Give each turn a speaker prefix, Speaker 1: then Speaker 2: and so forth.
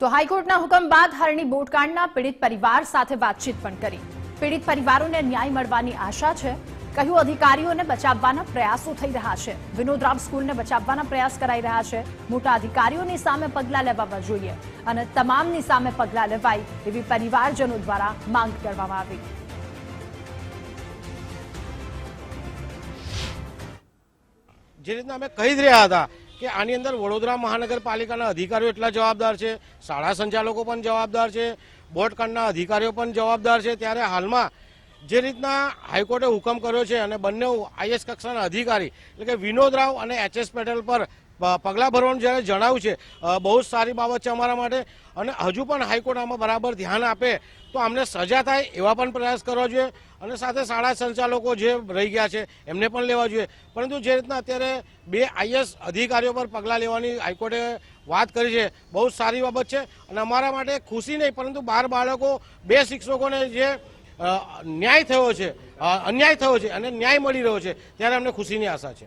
Speaker 1: તો હાઈકોર્ટના હુકમ બાદ હરણી બોટકાંડના પીડિત પરિવાર સાથે વાતચીત પણ કરી. પીડિત પરિવારોને ન્યાય મળવાની આશા છે. કહ્યું, અધિકારીઓને બચાવવાના પ્રયાસો થઈ રહ્યા છે. વિનોદરામ સ્કૂલને બચાવવાના પ્રયાસ કરાઈ રહ્યા છે. મોટા અધિકારીઓની સામે પગલાં લેવા જોઈએ અને તમામની સામે પગલાં લેવાય એવી પરિવારજનો દ્વારા માંગ કરવામાં આવી.
Speaker 2: જે રીતના અમે કહી જ રહ્યા હતા કે આની અંદર વડોદરા મહાનગરપાલિકાના અધિકારીઓ એટલા જવાબદાર છે, શાળા સંચાલકો પણ જવાબદાર છે બોટકાંડના અધિકારીઓ પણ જવાબદાર છે. ત્યારે હાલમાં જે રીતના હાઈકોર્ટે હુકમ કર્યો છે અને બંને આઈએસ કક્ષાના અધિકારી એટલે કે વિનોદ રાવ અને એચએસ પેટેલ પર પગલાં ભરવાનું જ્યારે જણાવ્યું છે બહુ જ સારી બાબત છે અમારા માટે. અને હજુ પણ હાઈકોર્ટ આમાં બરાબર ધ્યાન આપે, તો અમને સજા થાય એવા પણ પ્રયાસ કરવા જોઈએ. અને સાથે શાળા સંચાલકો જે રહી ગયા છે, એમને પણ લેવા જોઈએ. પરંતુ જે રીતના અત્યારે બે આઈએસ અધિકારીઓ પર પગલાં લેવાની હાઈકોર્ટે વાત કરી છે, બહુ જ સારી બાબત છે. અને અમારા માટે ખુશી નહીં, પરંતુ બાર બાળકો, બે શિક્ષકોને જે ન્યાય થયો છે અન્યાય થયો છે અને ન્યાય મળી રહ્યો છે, ત્યારે અમને ખુશીની આશા છે.